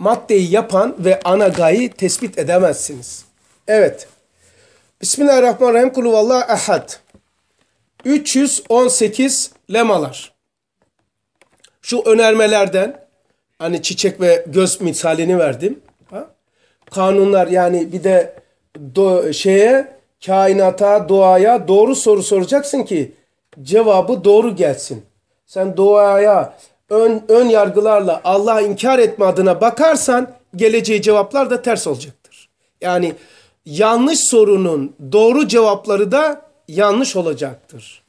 maddeyi yapan ve ana gayı tespit edemezsiniz. Evet. Bismillahirrahmanirrahim. Kulu vallahu ehad. 318 lemalar. Şu önermelerden hani çiçek ve göz misalini verdim. Ha? Kanunlar yani bir de do, şeye kainata, doğaya doğru soru soracaksın ki cevabı doğru gelsin. Sen doğaya ön, ön yargılarla Allah inkar etme adına bakarsan geleceği cevaplar da ters olacaktır. Yani yanlış sorunun doğru cevapları da yanlış olacaktır.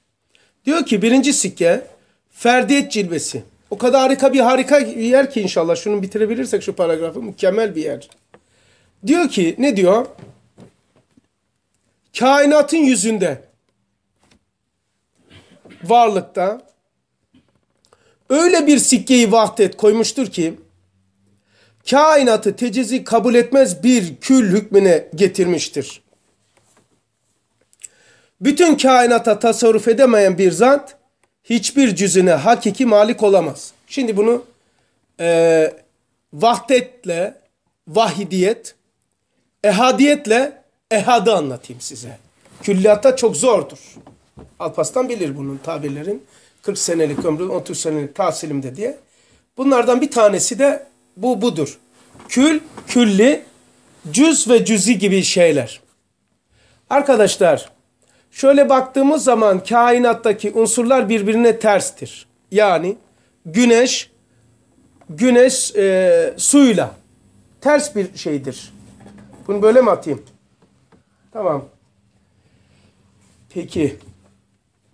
Diyor ki birinci sikke ferdiyet cilvesi. O kadar harika bir harika bir yer ki inşallah şunu bitirebilirsek şu paragrafı mükemmel bir yer. Diyor ki ne diyor? Kainatın yüzünde varlıkta öyle bir sikkeyi vahdet koymuştur ki kainatı tecizi kabul etmez bir kül hükmüne getirmiştir. Bütün kainata tasarruf edemeyen bir zat hiçbir cüzüne hakiki malik olamaz. Şimdi bunu e, vahdetle vahidiyet, ehadiyetle ehadı anlatayım size. Külliyatta çok zordur. Alpaslan bilir bunun tabirlerin. 40 senelik ömrü, 30 senelik tahsilimde diye. Bunlardan bir tanesi de bu budur. Kül, külli, cüz ve cüzi gibi şeyler. Arkadaşlar, şöyle baktığımız zaman kainattaki unsurlar birbirine terstir. Yani güneş, güneş e, suyla ters bir şeydir. Bunu böyle mi atayım? Tamam. Peki.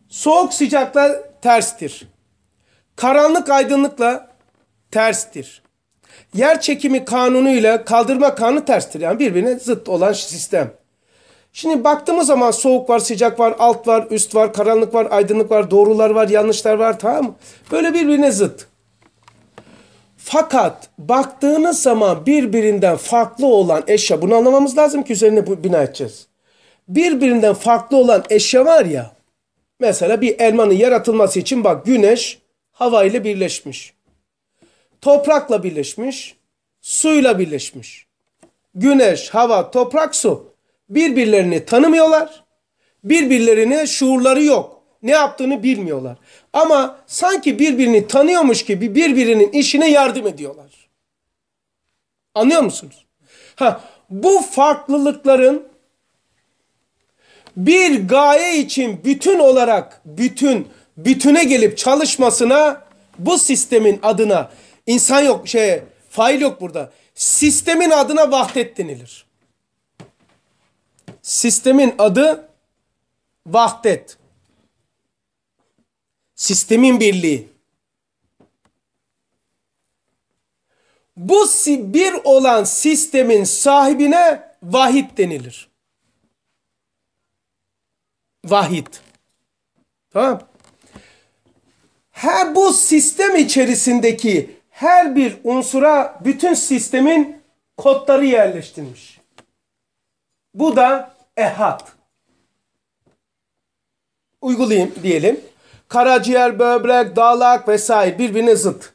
Soğuk sıcakla terstir. Karanlık aydınlıkla terstir. Yer çekimi kanunu ile kaldırma kanunu terstir. Yani birbirine zıt olan sistem. Şimdi baktığımız zaman soğuk var, sıcak var, alt var, üst var, karanlık var, aydınlık var, doğrular var, yanlışlar var tamam mı? Böyle birbirine zıt. Fakat baktığınız zaman birbirinden farklı olan eşya, bunu anlamamız lazım ki üzerine bina edeceğiz. Birbirinden farklı olan eşya var ya, mesela bir elmanın yaratılması için bak güneş hava ile birleşmiş. Toprakla birleşmiş, suyla birleşmiş. Güneş, hava, toprak, su birbirlerini tanımıyorlar. Birbirlerine şuurları yok. Ne yaptığını bilmiyorlar. Ama sanki birbirini tanıyormuş gibi birbirinin işine yardım ediyorlar. Anlıyor musunuz? Ha, bu farklılıkların bir gaye için bütün olarak bütün bütüne gelip çalışmasına bu sistemin adına insan yok şey fail yok burada. Sistemin adına vahdet denilir. Sistemin adı vahdet. Sistemin birliği. Bu bir olan sistemin sahibine vahid denilir. Vahid. Tamam. Her bu sistem içerisindeki her bir unsura bütün sistemin kodları yerleştirilmiş. Bu da ehad. Uygulayayım diyelim. Karaciğer, böbrek, dalak vesaire birbirine zıt.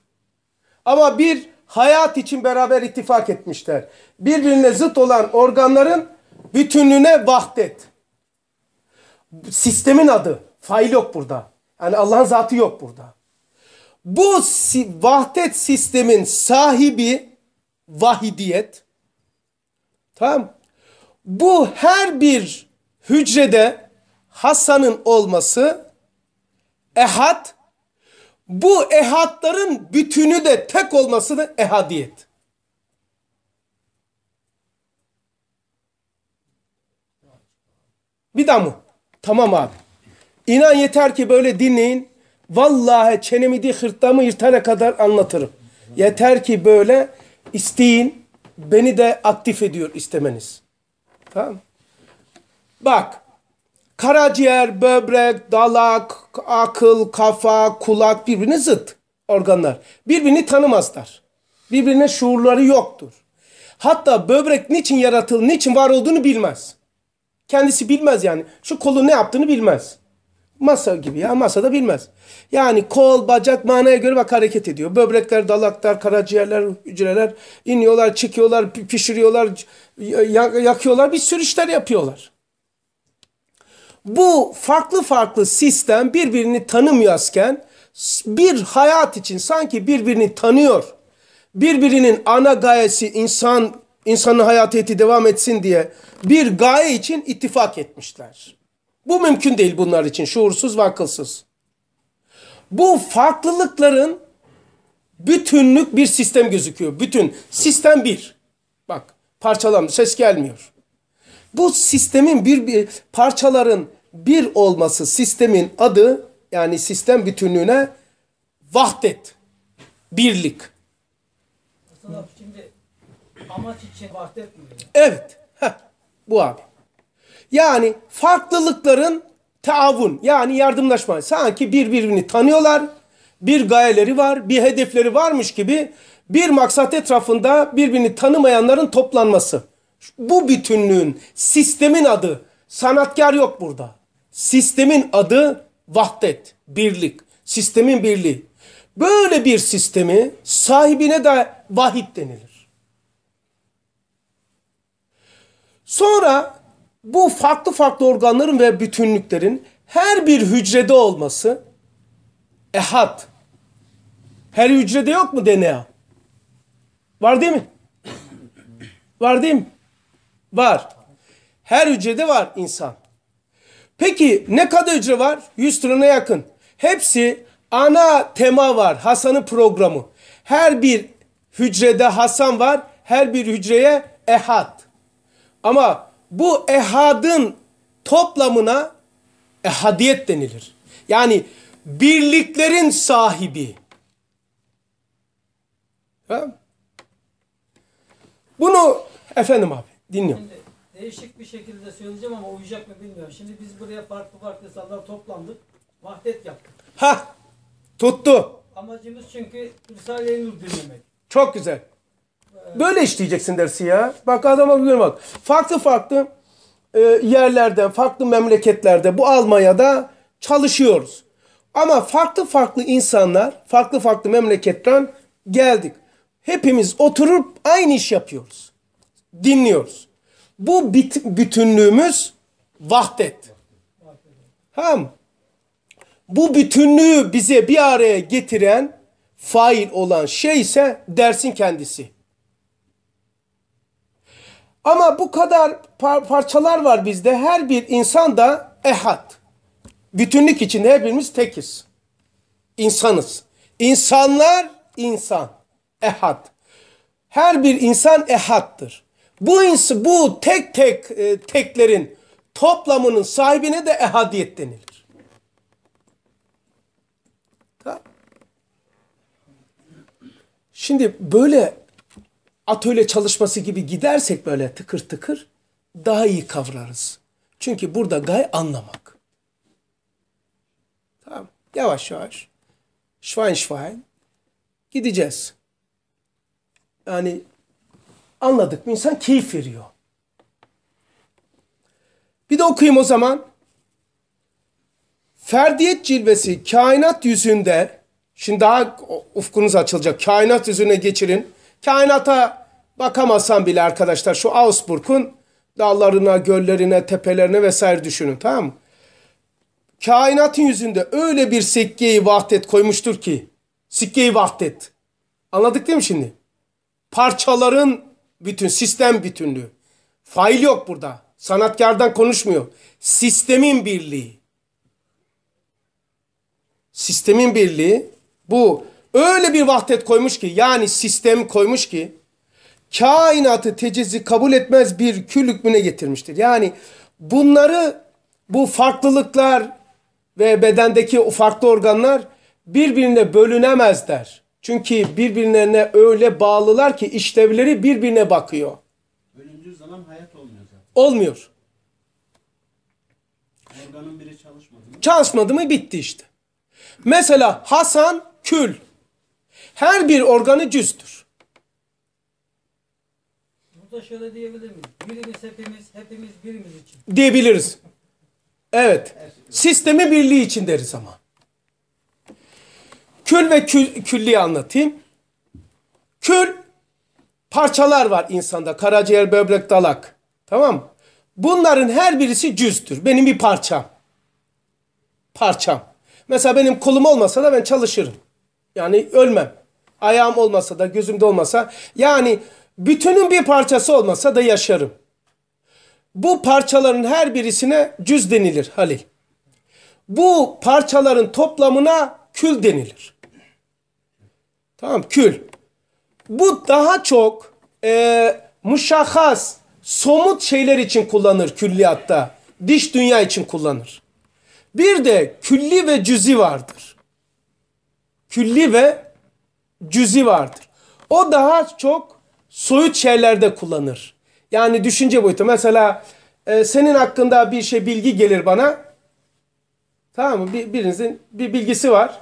Ama bir hayat için beraber ittifak etmişler. Birbirine zıt olan organların bütünlüğüne vahdet. Sistemin adı. Fail yok burada. Yani Allah'ın zatı yok burada. Bu vahdet sistemin sahibi vahidiyet. Tamam Bu her bir hücrede Hasan'ın olması ehad bu ehadların bütünü de tek olması da ehadiyet. Bir daha mı? Tamam abi. İnan yeter ki böyle dinleyin. Vallahi çenemi di hırtlamı yırtana kadar anlatırım. Yeter ki böyle isteyin. Beni de aktif ediyor istemeniz. Tamam Bak. Karaciğer, böbrek, dalak, akıl, kafa, kulak birbirine zıt organlar. Birbirini tanımazlar. Birbirine şuurları yoktur. Hatta böbrek niçin yaratıldı, niçin var olduğunu bilmez. Kendisi bilmez yani. Şu kolu ne yaptığını bilmez. Masa gibi ya masada bilmez. Yani kol, bacak manaya göre bak hareket ediyor. Böbrekler, dalaklar, karaciğerler, hücreler iniyorlar, çıkıyorlar, pişiriyorlar, yakıyorlar. Bir sürü işler yapıyorlar. Bu farklı farklı sistem birbirini tanımıyorken bir hayat için sanki birbirini tanıyor. Birbirinin ana gayesi insan insanın hayatı devam etsin diye bir gaye için ittifak etmişler. Bu mümkün değil bunlar için şuursuz ve akılsız. Bu farklılıkların bütünlük bir sistem gözüküyor. Bütün sistem bir. Bak parçalanmış ses gelmiyor. Bu sistemin bir, bir parçaların bir olması sistemin adı yani sistem bütünlüğüne vahdet, birlik. Aslında şimdi amaç için vahdet mi? Evet. Heh, bu abi. Yani farklılıkların taavun yani yardımlaşma. Sanki birbirini tanıyorlar, bir gayeleri var, bir hedefleri varmış gibi bir maksat etrafında birbirini tanımayanların toplanması. Bu bütünlüğün, sistemin adı, sanatkar yok burada. Sistemin adı vahdet, birlik, sistemin birliği. Böyle bir sistemi sahibine de vahid denilir. Sonra bu farklı farklı organların ve bütünlüklerin her bir hücrede olması ehad. Her hücrede yok mu DNA? Var değil mi? Var değil mi? Var. Her hücrede var insan. Peki ne kadar hücre var? 100 trilyona yakın. Hepsi ana tema var. Hasan'ın programı. Her bir hücrede Hasan var. Her bir hücreye ehad. Ama bu ehadın toplamına ehadiyet denilir. Yani birliklerin sahibi. Ha? Bunu efendim abi dinliyorum. Şimdi değişik bir şekilde söyleyeceğim ama uyacak mı bilmiyorum. Şimdi biz buraya farklı farklı insanlar toplandık. Vahdet yaptık. Ha tuttu. Amacımız çünkü Risale-i Nur dinlemek. Çok güzel. Böyle işleyeceksin dersi ya. Bak adama biliyorum bak. Farklı farklı e, yerlerden, farklı memleketlerde, bu Almanya'da çalışıyoruz. Ama farklı farklı insanlar, farklı farklı memleketten geldik. Hepimiz oturup aynı iş yapıyoruz. Dinliyoruz. Bu bit, bütünlüğümüz vahdet. Ham. Bu bütünlüğü bize bir araya getiren fail olan şey ise dersin kendisi. Ama bu kadar par parçalar var bizde. Her bir insan da ehad. Bütünlük içinde hepimiz tekiz. İnsanız. İnsanlar insan. Ehad. Her bir insan ehattır. Bu insan, bu tek tek e, teklerin toplamının sahibine de ehadiyet denilir. Şimdi böyle atölye çalışması gibi gidersek böyle tıkır tıkır daha iyi kavrarız. Çünkü burada gay anlamak. Tamam. Yavaş yavaş. Schwein Schwein. Gideceğiz. Yani anladık mı insan keyif veriyor. Bir de okuyayım o zaman. Ferdiyet cilvesi kainat yüzünde şimdi daha ufkunuz açılacak. Kainat yüzüne geçirin. Kainata bakamazsan bile arkadaşlar şu Augsburg'un dağlarına, göllerine, tepelerine vesaire düşünün tamam mı? Kainatın yüzünde öyle bir sikkeyi vahdet koymuştur ki sikkeyi vahdet. Anladık değil mi şimdi? Parçaların bütün sistem bütünlüğü. Fail yok burada. Sanatkardan konuşmuyor. Sistemin birliği. Sistemin birliği bu öyle bir vahdet koymuş ki yani sistem koymuş ki kainatı tecizi kabul etmez bir kül hükmüne getirmiştir. Yani bunları bu farklılıklar ve bedendeki farklı organlar birbirine bölünemezler. Çünkü birbirlerine öyle bağlılar ki işlevleri birbirine bakıyor. Bölündüğü zaman hayat olmuyor zaten. Olmuyor. Organın biri çalışmadı mı? Çalışmadı mı bitti işte. Mesela Hasan kül. Her bir organı cüzdür. Burada şöyle diyebilir miyiz? Birimiz hepimiz, hepimiz birimiz için. Diyebiliriz. Evet. Sistemi birliği için deriz ama. Kül ve kül, külliyi anlatayım. Kül parçalar var insanda. Karaciğer, böbrek, dalak. Tamam? Bunların her birisi cüzdür. Benim bir parçam. Parçam. Mesela benim kolum olmasa da ben çalışırım. Yani ölmem. Ayağım olmasa da gözümde olmasa. Yani bütünün bir parçası olmasa da yaşarım. Bu parçaların her birisine cüz denilir Halil. Bu parçaların toplamına kül denilir. Tamam kül. Bu daha çok e, muşahhas, somut şeyler için kullanır külliyatta. Diş dünya için kullanır. Bir de külli ve cüzi vardır. Külli ve cüzi vardır. O daha çok soyut şeylerde kullanır. Yani düşünce boyutu. Mesela e, senin hakkında bir şey bilgi gelir bana. Tamam mı? Bir, birinizin bir bilgisi var.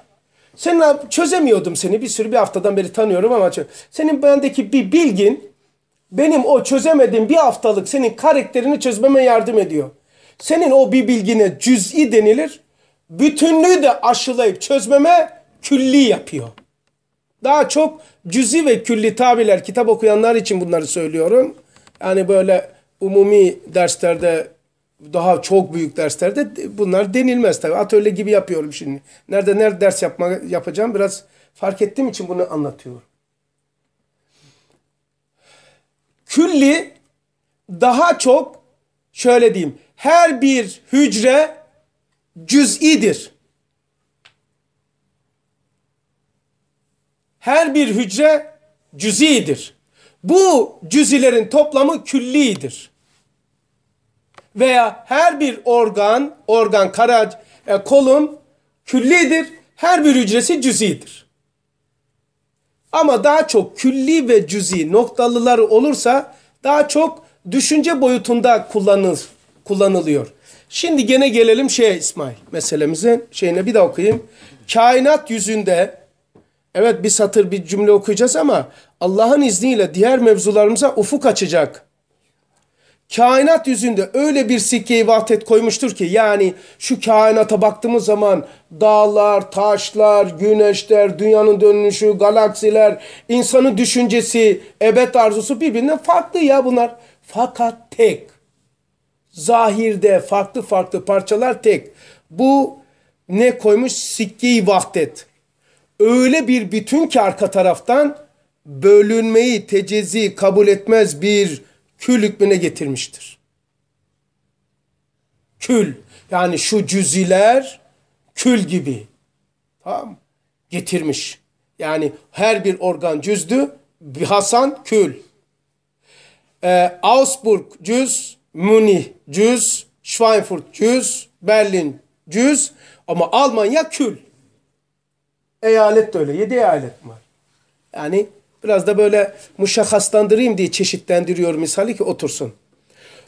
Senin çözemiyordum seni bir sürü bir haftadan beri tanıyorum ama senin bendeki bir bilgin benim o çözemediğim bir haftalık senin karakterini çözmeme yardım ediyor. Senin o bir bilgine cüz'i denilir. Bütünlüğü de aşılayıp çözmeme külli yapıyor. Daha çok cüzi ve külli tabirler kitap okuyanlar için bunları söylüyorum. Yani böyle umumi derslerde daha çok büyük derslerde bunlar denilmez tabii. Atölye gibi yapıyorum şimdi. Nerede nerede ders yapma, yapacağım biraz fark ettiğim için bunu anlatıyorum. Külli daha çok şöyle diyeyim. Her bir hücre cüz'idir. Her bir hücre cüz'idir. Bu cüzilerin toplamı küllidir. Veya her bir organ, organ, karac, e, kolun küllidir. Her bir hücresi cüzidir. Ama daha çok külli ve cüzi noktalıları olursa daha çok düşünce boyutunda kullanılır, kullanılıyor. Şimdi gene gelelim şeye İsmail meselemizin şeyine bir de okuyayım. Kainat yüzünde evet bir satır bir cümle okuyacağız ama Allah'ın izniyle diğer mevzularımıza ufuk açacak. Kainat yüzünde öyle bir sikkeyi vahdet koymuştur ki yani şu kainata baktığımız zaman dağlar, taşlar, güneşler, dünyanın dönüşü, galaksiler, insanın düşüncesi, ebed arzusu birbirinden farklı ya bunlar. Fakat tek. Zahirde farklı farklı parçalar tek. Bu ne koymuş? Sikkeyi vahdet. Öyle bir bütün ki arka taraftan bölünmeyi tecezi kabul etmez bir kül hükmüne getirmiştir. Kül yani şu cüziler kül gibi. Tamam Getirmiş. Yani her bir organ cüzdü. Hasan kül. Ee, Augsburg cüz, Münih cüz, Schweinfurt cüz, Berlin cüz ama Almanya kül. Eyalet de öyle. Yedi eyalet var. Yani Biraz da böyle muşahhaslandırayım diye çeşitlendiriyor misali ki otursun.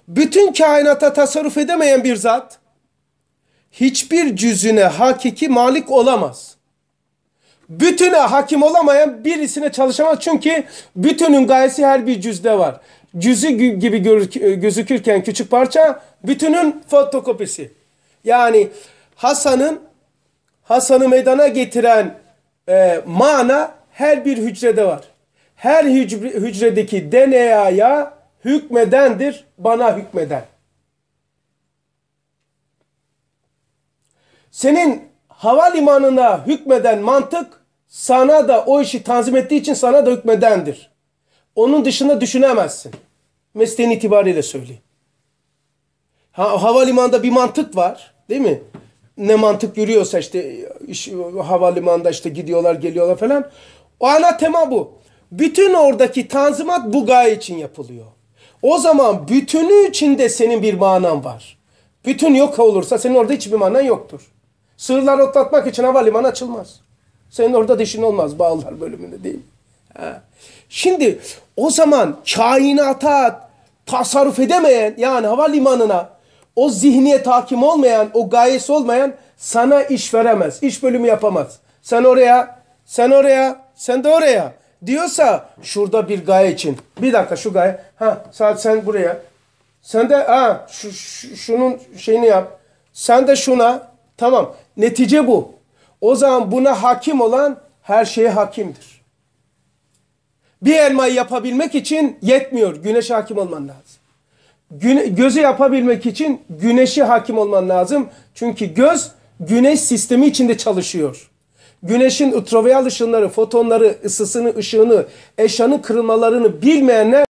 Bütün kainata tasarruf edemeyen bir zat hiçbir cüzüne hakiki malik olamaz. Bütüne hakim olamayan birisine çalışamaz çünkü bütünün gayesi her bir cüzde var. Cüzü gibi gözükürken küçük parça bütünün fotokopisi. Yani Hasan'ın Hasan'ı meydana getiren e, mana her bir hücrede var her hücredeki DNA'ya hükmedendir, bana hükmeden. Senin havalimanına hükmeden mantık sana da o işi tanzim ettiği için sana da hükmedendir. Onun dışında düşünemezsin. Mesleğin itibariyle söyleyeyim. Ha, havalimanında bir mantık var değil mi? Ne mantık yürüyorsa işte iş, havalimanında işte gidiyorlar geliyorlar falan. O ana tema bu. Bütün oradaki tanzimat bu gaye için yapılıyor. O zaman bütünü içinde senin bir manan var. Bütün yok olursa senin orada hiçbir manan yoktur. Sığırlar otlatmak için havalimanı açılmaz. Senin orada dişin olmaz bağlar bölümünde değil Ha. Şimdi o zaman kainata tasarruf edemeyen yani havalimanına o zihniyet hakim olmayan, o gayesi olmayan sana iş veremez. İş bölümü yapamaz. Sen oraya, sen oraya, sen de oraya diyorsa şurada bir gaye için. Bir dakika şu gaye. Ha saat sen buraya. Sen de ha şu, şu, şunun şeyini yap. Sen de şuna. Tamam. Netice bu. O zaman buna hakim olan her şeye hakimdir. Bir elmayı yapabilmek için yetmiyor. Güneşe hakim olman lazım. Güne- gözü yapabilmek için güneşe hakim olman lazım. Çünkü göz güneş sistemi içinde çalışıyor. Güneşin ultraviyol ışınları, fotonları, ısısını, ışığını, eşyanın kırılmalarını bilmeyenler